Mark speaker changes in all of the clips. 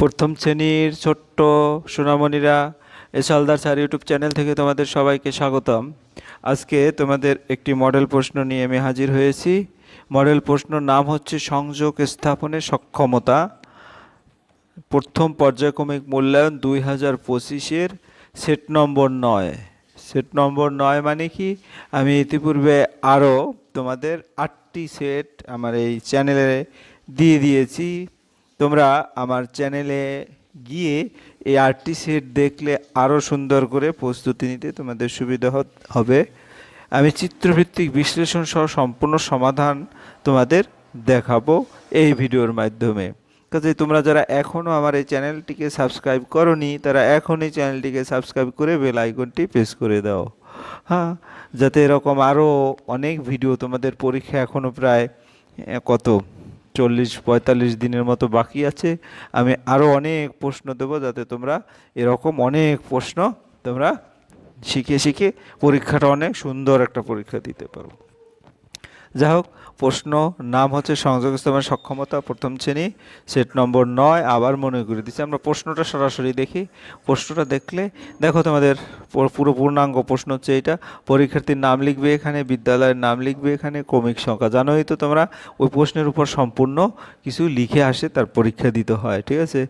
Speaker 1: প্রথম শ্রেণীর ছোট্ট সোনামণিরা এসালদার স্যার ইউটিউব চ্যানেল থেকে তোমাদের সবাইকে স্বাগতম আজকে তোমাদের একটি মডেল প্রশ্ন নিয়ে আমি হাজির হয়েছি মডেল প্রশ্ন নাম হচ্ছে সংযোগ স্থাপনে সক্ষমতা প্রথম পর্যায়ক্রমিক মূল্যায়ন দুই হাজার পঁচিশের সেট নম্বর নয় সেট নম্বর নয় মানে কি আমি ইতিপূর্বে আরও তোমাদের আটটি সেট আমার এই চ্যানেলে দিয়ে দিয়েছি তোমরা আমার চ্যানেলে গিয়ে এই আটটি সেট দেখলে আরও সুন্দর করে প্রস্তুতি নিতে তোমাদের সুবিধা হবে আমি চিত্রভিত্তিক বিশ্লেষণ সহ সম্পূর্ণ সমাধান তোমাদের দেখাবো এই ভিডিওর মাধ্যমে কাজে তোমরা যারা এখনও আমার এই চ্যানেলটিকে সাবস্ক্রাইব করনি তারা এখনই চ্যানেলটিকে সাবস্ক্রাইব করে বেল আইকনটি প্রেস করে দাও হ্যাঁ যাতে এরকম আরও অনেক ভিডিও তোমাদের পরীক্ষা এখনও প্রায় কত চল্লিশ পঁয়তাল্লিশ দিনের মতো বাকি আছে আমি আরও অনেক প্রশ্ন দেব যাতে তোমরা এরকম অনেক প্রশ্ন তোমরা শিখে শিখে পরীক্ষাটা অনেক সুন্দর একটা পরীক্ষা দিতে পারো যাই হোক প্রশ্ন নাম হচ্ছে সংযোগ স্থাপন সক্ষমতা প্রথম শ্রেণী সেট নম্বর নয় আবার মনে করে দিচ্ছি আমরা প্রশ্নটা সরাসরি দেখি প্রশ্নটা দেখলে দেখো তোমাদের পুরো পূর্ণাঙ্গ প্রশ্ন হচ্ছে এটা পরীক্ষার্থীর নাম লিখবে এখানে বিদ্যালয়ের নাম লিখবে এখানে ক্রমিক সংখ্যা জানোই তো তোমরা ওই প্রশ্নের উপর সম্পূর্ণ কিছু লিখে আসে তার পরীক্ষা দিতে হয় ঠিক আছে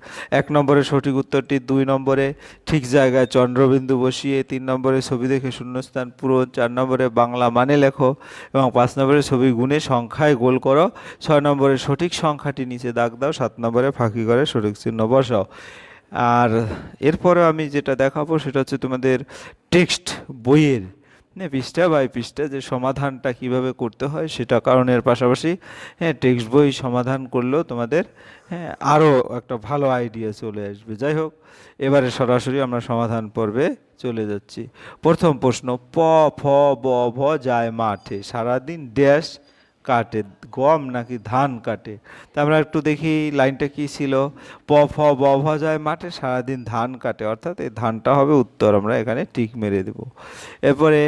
Speaker 1: এক নম্বরে সঠিক উত্তরটি দুই নম্বরে ঠিক জায়গায় চন্দ্রবিন্দু বসিয়ে তিন নম্বরে ছবি দেখে শূন্যস্থান পুরো চার নম্বরে বাংলা মানে লেখো এবং পাঁচ নম্বরে ছবি গুণে সংখ্যায় গোল করো ছয় নম্বরের সঠিক সংখ্যাটি নিচে দাগ দাও সাত নম্বরে ফাঁকি করে সঠিক চিহ্ন বসাও আর এরপরে আমি যেটা দেখাবো সেটা হচ্ছে তোমাদের টেক্সট বইয়ের না পৃষ্ঠা বাই পৃষ্ঠা যে সমাধানটা কিভাবে করতে হয় সেটা কারণের পাশাপাশি হ্যাঁ টেক্সট বই সমাধান করলেও তোমাদের হ্যাঁ আরও একটা ভালো আইডিয়া চলে আসবে যাই হোক এবারে সরাসরি আমরা সমাধান পর্বে চলে যাচ্ছি প্রথম প্রশ্ন প ফ ব ভ যায় মাঠে সারাদিন ড্যাশ কাটে গম নাকি ধান কাটে তা আমরা একটু দেখি লাইনটা কি ছিল প ফ ব ভ যায় মাঠে সারাদিন ধান কাটে অর্থাৎ এই ধানটা হবে উত্তর আমরা এখানে টিক মেরে দেব এরপরে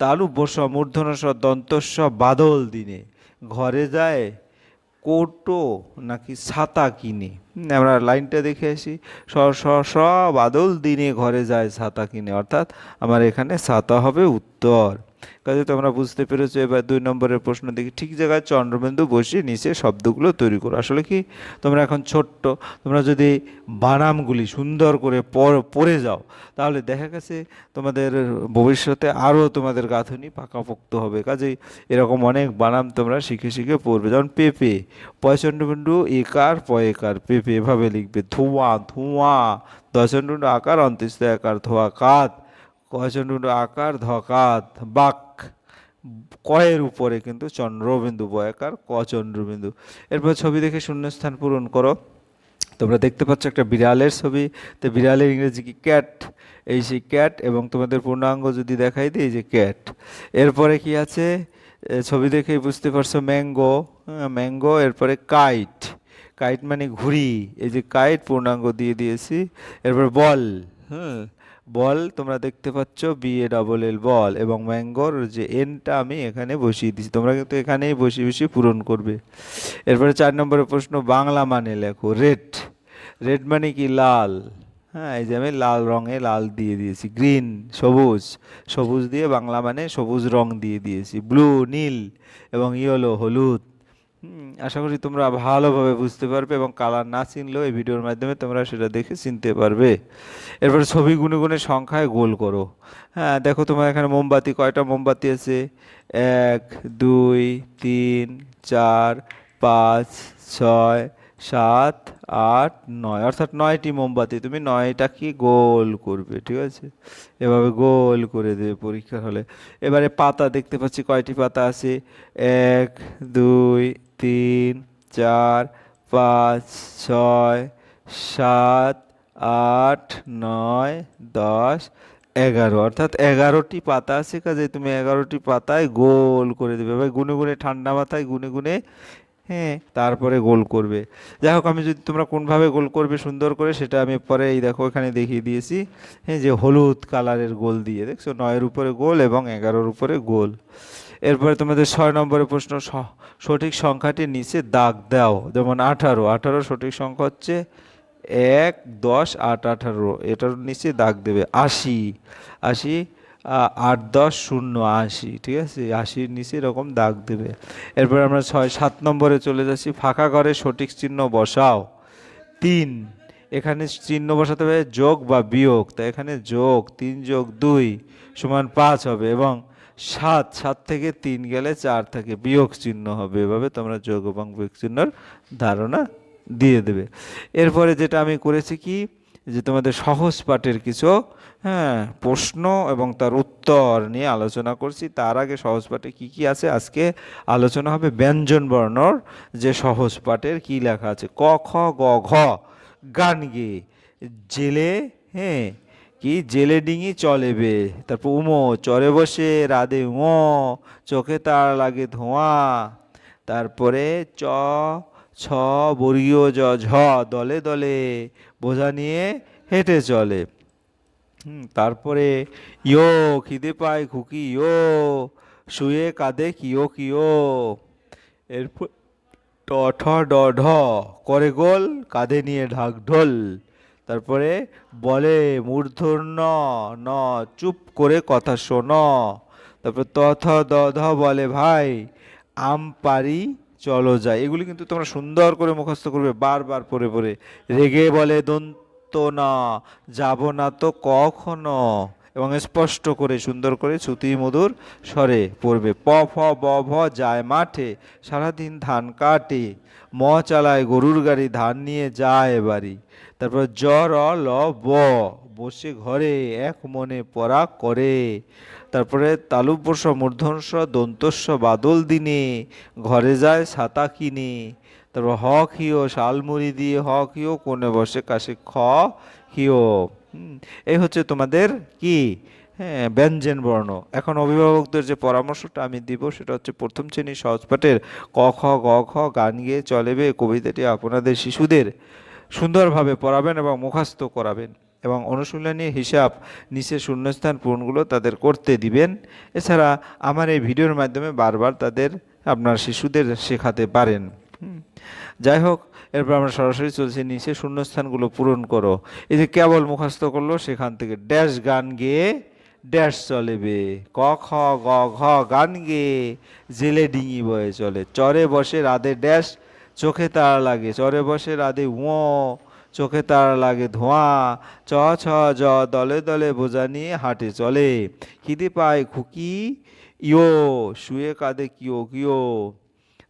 Speaker 1: তালু বস মূর্ধনস দন্তস্ব বাদল দিনে ঘরে যায় কোটো নাকি ছাতা কিনে আমরা লাইনটা দেখে আসি স স স বাদল দিনে ঘরে যায় ছাতা কিনে অর্থাৎ আমার এখানে ছাতা হবে উত্তর কাজে তোমরা বুঝতে পেরেছো এবার দুই নম্বরের প্রশ্ন দেখি ঠিক জায়গায় চন্দ্রবিন্দু বসিয়ে নিচে শব্দগুলো তৈরি করো আসলে কি তোমরা এখন ছোট্ট তোমরা যদি বানামগুলি সুন্দর করে পড়ে যাও তাহলে দেখা গেছে তোমাদের ভবিষ্যতে আরও তোমাদের গাঁথনি পাকাপোক্ত হবে কাজেই এরকম অনেক বানাম তোমরা শিখে শিখে পড়বে যেমন পেঁপে পয়চন্ডবিন্দু একার পয়েকার পেঁপে এভাবে লিখবে ধোঁয়া ধোঁয়া দশন্ডবিন্দু আকার অন্ত্যেষ্ট আকার ধোঁয়া কাত কয়চন্ড আকার ধকাত বাক কয়ের উপরে কিন্তু চন্দ্রবিন্দু বয়াকার ক চন্দ্রবিন্দু এরপর ছবি দেখে শূন্যস্থান পূরণ করো তোমরা দেখতে পাচ্ছ একটা বিড়ালের ছবি তো বিড়ালের ইংরেজি কি ক্যাট এই সেই ক্যাট এবং তোমাদের পূর্ণাঙ্গ যদি দেখাই দিই যে ক্যাট এরপরে কি আছে ছবি দেখেই বুঝতে পারছো ম্যাঙ্গো ম্যাঙ্গো এরপরে কাইট কাইট মানে ঘুড়ি এই যে কাইট পূর্ণাঙ্গ দিয়ে দিয়েছি এরপর বল হুম হ্যাঁ, বল তোমরা দেখতে পাচ্ছ বি এ ডাবল এল বল এবং ম্যাঙ্গোর যে এনটা আমি এখানে বসিয়ে দিচ্ছি তোমরা কিন্তু এখানেই বসিয়ে বসিয়ে পূরণ করবে এরপরে চার নম্বরের প্রশ্ন বাংলা মানে লেখো রেড রেড মানে কি লাল হ্যাঁ এই যে আমি লাল রঙে লাল দিয়ে দিয়েছি গ্রিন সবুজ সবুজ দিয়ে বাংলা মানে সবুজ রং দিয়ে দিয়েছি ব্লু নীল এবং ইয়েলো হলুদ হুম আশা করি তোমরা ভালোভাবে বুঝতে পারবে এবং কালার না চিনলেও এই ভিডিওর মাধ্যমে তোমরা সেটা দেখে চিনতে পারবে এরপর ছবি গুনে গুনে সংখ্যায় গোল করো হ্যাঁ দেখো তোমার এখানে মোমবাতি কয়টা মোমবাতি আছে এক দুই তিন চার পাঁচ ছয় সাত আট নয় অর্থাৎ নয়টি মোমবাতি তুমি নয়টা কি গোল করবে ঠিক আছে এভাবে গোল করে দেবে পরীক্ষার হলে এবারে পাতা দেখতে পাচ্ছি কয়টি পাতা আছে এক দুই তিন চার পাঁচ ছয় সাত আট নয় দশ এগারো অর্থাৎ এগারোটি পাতা আছে কাজে তুমি এগারোটি পাতায় গোল করে দেবে ভাই গুনে গুনে ঠান্ডা মাথায় গুনে গুনে হ্যাঁ তারপরে গোল করবে যাই হোক আমি যদি তোমরা কোনভাবে গোল করবে সুন্দর করে সেটা আমি পরে এই দেখো এখানে দেখিয়ে দিয়েছি হ্যাঁ যে হলুদ কালারের গোল দিয়ে দেখছো নয়ের উপরে গোল এবং এগারোর উপরে গোল এরপরে তোমাদের ছয় নম্বরের প্রশ্ন সঠিক সংখ্যাটি নিচে দাগ দাও যেমন আঠারো আঠারো সঠিক সংখ্যা হচ্ছে এক দশ আট আঠারো এটার নিচে দাগ দেবে আশি আশি আট দশ শূন্য আশি ঠিক আছে আশির নিচে এরকম দাগ দেবে এরপর আমরা ছয় সাত নম্বরে চলে যাচ্ছি ফাঁকা ঘরে সঠিক চিহ্ন বসাও তিন এখানে চিহ্ন বসাতে হবে যোগ বা বিয়োগ তা এখানে যোগ তিন যোগ দুই সমান পাঁচ হবে এবং সাত সাত থেকে তিন গেলে চার থাকে বিয়োগ চিহ্ন হবে এভাবে তোমরা যোগ এবং বিয়োগ চিহ্নর ধারণা দিয়ে দেবে এরপরে যেটা আমি করেছি কি যে তোমাদের সহজ পাঠের কিছু হ্যাঁ প্রশ্ন এবং তার উত্তর নিয়ে আলোচনা করছি তার আগে সহজ পাঠে কী কী আছে আজকে আলোচনা হবে ব্যঞ্জন বর্ণর যে সহজ পাঠের কী লেখা আছে ক খ গ ঘ গান গে জেলে হ্যাঁ কি জেলে ডিঙি চলে বে তারপর উমো চরে বসে রাধে উমো চোখে তার লাগে ধোঁয়া তারপরে চ ছ বর্গীয় জ ঝ দলে দলে বোঝা নিয়ে হেঁটে চলে তারপরে ইয়ো খিদে পায় খুকি ইয়ো শুয়ে কাঁদে কিয় কিয় এরপর ট ঠ ড ঢ করে গোল কাঁধে নিয়ে ঢাক ঢোল তারপরে বলে মূর্ধন্য ন চুপ করে কথা শোন তারপরে তথ দধ বলে ভাই আম পারি চলো যাই এগুলি কিন্তু তোমরা সুন্দর করে মুখস্থ করবে বারবার পরে পরে রেগে বলে দন্ত না যাব না তো কখনো এবং স্পষ্ট করে সুন্দর করে শ্রুতি মধুর স্বরে পড়বে প ফ ব ভ যায় মাঠে সারাদিন ধান কাটে ম চালায় গরুর গাড়ি ধান নিয়ে যায় বাড়ি তারপর জ র ল ব বসে ঘরে এক মনে পড়া করে তারপরে তালুপ্রস মূর্ধনস দন্তস্ব বাদল দিনে ঘরে যায় সাতা কিনে তারপর হ খিও শালমুড়ি দিয়ে হ খিও কোণে বসে কাশে খ খিও এই হচ্ছে তোমাদের কি হ্যাঁ ব্যঞ্জন বর্ণ এখন অভিভাবকদের যে পরামর্শটা আমি দিব সেটা হচ্ছে প্রথম শ্রেণীর সহজপাঠের ক খ গ খ গান গেয়ে চলেবে কবিতাটি আপনাদের শিশুদের সুন্দরভাবে পড়াবেন এবং মুখস্থ করাবেন এবং অনুশীলনী হিসাব নিচে শূন্যস্থান পূরণগুলো তাদের করতে দিবেন এছাড়া আমার এই ভিডিওর মাধ্যমে বারবার তাদের আপনার শিশুদের শেখাতে পারেন যাই হোক এরপর আমরা সরাসরি চলছি নিচে শূন্যস্থানগুলো পূরণ করো এই যে কেবল মুখস্থ করলো সেখান থেকে ড্যাশ গান গেয়ে ড্যাশ চলে বে ক খ গ ঘ গান গেয়ে জেলে ডিঙি বয়ে চলে চরে বসে রাধে ড্যাশ চোখে তারা লাগে চরে বসে রাধে উঁ চোখে তারা লাগে ধোঁয়া চ ছ জ দলে দলে বোঝা নিয়ে হাঁটে চলে খিদে পায় খুকি ইয়ো শুয়ে কাঁদে কিয় কিয়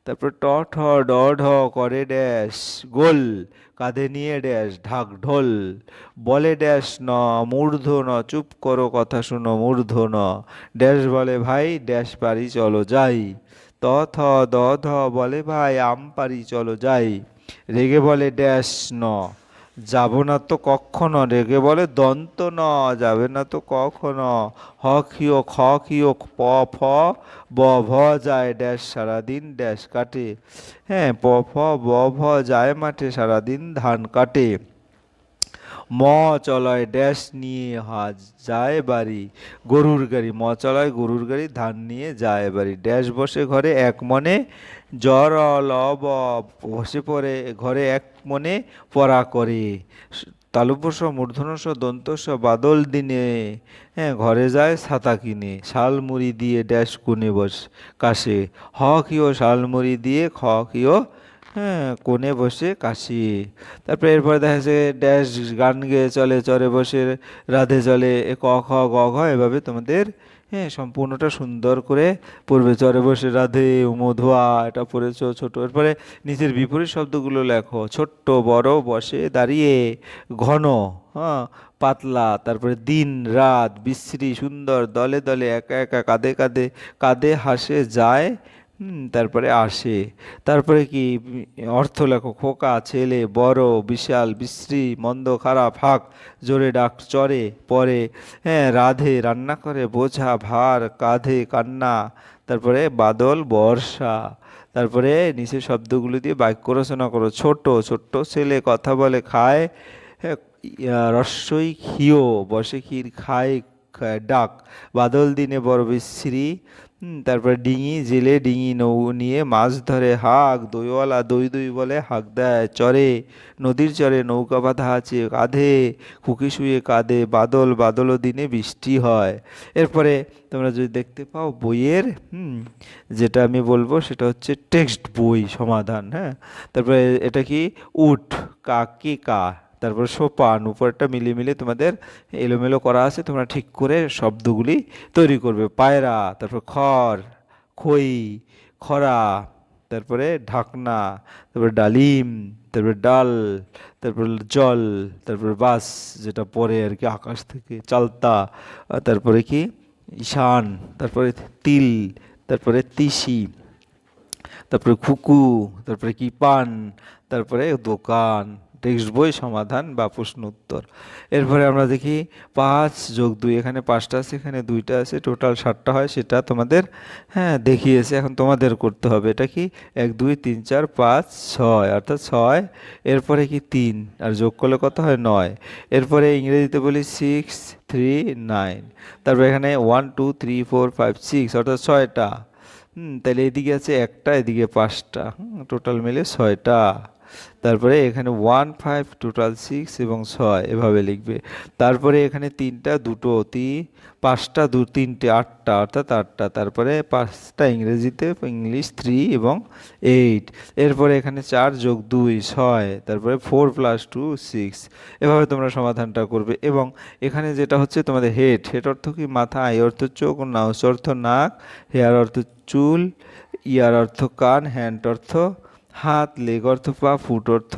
Speaker 1: তারপর ট ঠ ড ঢ করে ড্যাশ গোল কাঁধে নিয়ে ড্যাশ ঢাক ঢোল বলে ড্যাশ ন মূর্ধ ন চুপ করো কথা শুনো মূর্ধ ন ড্যাশ বলে ভাই ড্যাশ পারি চলো যাই ত থ দ ধ বলে ভাই আম পারি চলো যাই রেগে বলে ড্যাশ ন যাব না তো কখনো রেগে বলে দন্ত ন যাবে না তো কখনো হ খিও খ খিও প ফ ব ভ যায় ড্যাশ সারাদিন ড্যাশ কাটে হ্যাঁ প ফ ব ভ যায় মাঠে সারাদিন ধান কাটে ম চলয় ড্যাশ নিয়ে হাজ যায় বাড়ি গরুর গাড়ি ম চলয় গরুর গাড়ি ধান নিয়ে যায় বাড়ি ড্যাশ বসে ঘরে এক মনে জ্বর লব বসে পড়ে ঘরে এক মনে পড়া করে তালুপস মূর্ধনস দন্তস বাদল দিনে হ্যাঁ ঘরে যায় ছাতা কিনে শালমুড়ি দিয়ে ড্যাশ কুনে বস কাশে হ কিও শালমুড়ি দিয়ে খ কিও হ্যাঁ কোণে বসে কাশি তারপরে এরপরে দেখা যাচ্ছে ড্যাশ গান গেয়ে চলে চরে বসে রাধে চলে এ ক খ গ ঘ এভাবে তোমাদের হ্যাঁ সম্পূর্ণটা সুন্দর করে পূর্বে চরে বসে রাধে মধুয়া এটা পড়েছ ছোট এরপরে নিজের বিপরীত শব্দগুলো লেখো ছোট্ট বড় বসে দাঁড়িয়ে ঘন হ্যাঁ পাতলা তারপরে দিন রাত বিশ্রী সুন্দর দলে দলে একা একা কাঁধে কাঁধে কাঁধে হাসে যায় তারপরে আসে তারপরে কি অর্থ লেখো খোকা ছেলে বড় বিশাল বিশ্রী মন্দ খারাপ হাক জোরে ডাক চরে পরে হ্যাঁ রাধে রান্না করে বোঝা ভার কাঁধে কান্না তারপরে বাদল বর্ষা তারপরে নিচে শব্দগুলো দিয়ে বাক্য রচনা করো ছোট ছোট্ট ছেলে কথা বলে খায় হ্যাঁ, রস্যই খিও বসে ক্ষীর খায় ডাক বাদল দিনে বড় বিশ্রী তারপর ডিঙি জেলে ডিঙি নৌ নিয়ে মাছ ধরে হাঁক দইওয়ালা দই দই বলে হাঁক দেয় চরে নদীর চরে নৌকা বাঁধা আছে কাঁধে খুকি শুয়ে কাঁধে বাদল বাদল দিনে বৃষ্টি হয় এরপরে তোমরা যদি দেখতে পাও বইয়ের যেটা আমি বলবো সেটা হচ্ছে টেক্সট বই সমাধান হ্যাঁ তারপরে এটা কি উঠ কাকি কা তারপর সোপান উপরটা মিলিয়ে মিলিয়ে তোমাদের এলোমেলো করা আছে তোমরা ঠিক করে শব্দগুলি তৈরি করবে পায়রা তারপর খড় খই খরা তারপরে ঢাকনা তারপরে ডালিম তারপরে ডাল তারপর জল তারপরে বাস যেটা পরে আর কি আকাশ থেকে চালতা তারপরে কি ঈশান তারপরে তিল তারপরে তিসি তারপরে খুকু তারপরে কি পান তারপরে দোকান টেক্সট বই সমাধান বা প্রশ্ন উত্তর এরপরে আমরা দেখি পাঁচ যোগ দুই এখানে পাঁচটা আছে এখানে দুইটা আছে টোটাল সাতটা হয় সেটা তোমাদের হ্যাঁ দেখিয়েছে এখন তোমাদের করতে হবে এটা কি এক দুই তিন চার পাঁচ ছয় অর্থাৎ ছয় এরপরে কি তিন আর যোগ করলে কত হয় নয় এরপরে ইংরেজিতে বলি সিক্স থ্রি নাইন তারপর এখানে one two three four five six অর্থাৎ ছয়টা হুম তাহলে এদিকে আছে একটা এদিকে পাঁচটা হুম টোটাল মিলে ছয়টা তারপরে এখানে ওয়ান ফাইভ টোটাল সিক্স এবং ছয় এভাবে লিখবে তারপরে এখানে তিনটা দুটো অতি পাঁচটা দু তিনটে আটটা অর্থাৎ আটটা তারপরে পাঁচটা ইংরেজিতে ইংলিশ থ্রি এবং এইট এরপরে এখানে চার যোগ দুই ছয় তারপরে ফোর প্লাস টু সিক্স এভাবে তোমরা সমাধানটা করবে এবং এখানে যেটা হচ্ছে তোমাদের হেড হেড অর্থ কি মাথা আই অর্থ চোখ নাউস অর্থ নাক হেয়ার অর্থ চুল ইয়ার অর্থ কান হ্যান্ড অর্থ হাত লেগ অর্থ পা ফুট অর্থ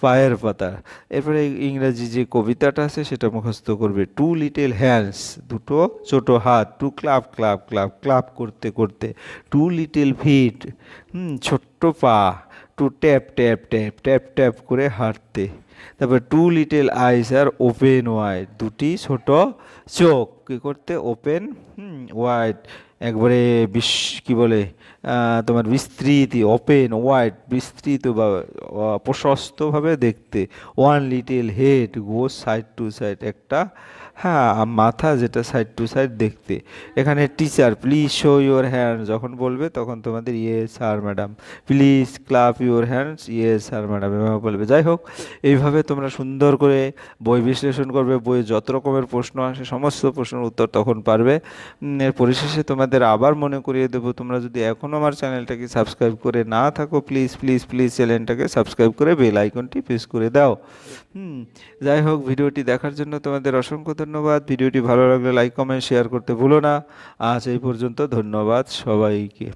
Speaker 1: পায়ের পাতা এরপরে ইংরাজি যে কবিতাটা আছে সেটা মুখস্থ করবে টু লিটেল হ্যান্ডস দুটো ছোট হাত two club club club club করতে করতে টু লিটেল ফিট ছোট্ট পা two tap tap tap tap tap করে হাঁটতে তারপর টু লিটেল আইস আর ওপেন ওয়াইড দুটি ছোট চোখ কী করতে ওপেন ওয়াইড একবারে বিশ কী বলে তোমার বিস্তৃতি ওপেন ওয়াইড বিস্তৃত বা প্রশস্তভাবে দেখতে one little head go side to side একটা হ্যাঁ মাথা যেটা সাইড টু সাইড দেখতে এখানে teacher please show your hand যখন বলবে তখন তোমাদের ইয়ে sir madam please clap your hands ইয়ে স্যার ম্যাডাম এভাবে বলবে যাই হোক এইভাবে তোমরা সুন্দর করে বই বিশ্লেষণ করবে বইয়ে যত রকমের প্রশ্ন আসে সমস্ত প্রশ্নের উত্তর তখন পারবে এর পরিশেষে তোমাদের আবার মনে করিয়ে দেবো তোমরা যদি এখনও আমার চ্যানেলটাকে সাবস্ক্রাইব করে না থাকো প্লিজ প্লিজ প্লিজ চ্যানেলটাকে সাবস্ক্রাইব করে বেল আইকনটি প্রেস করে দাও হুম যাই হোক ভিডিওটি দেখার জন্য তোমাদের অসংখ্য ধন্যবাদ ধন্যবাদ ভিডিওটি ভালো লাগলে লাইক কমেন্ট শেয়ার করতে ভুলো না আজ এই পর্যন্ত ধন্যবাদ সবাইকে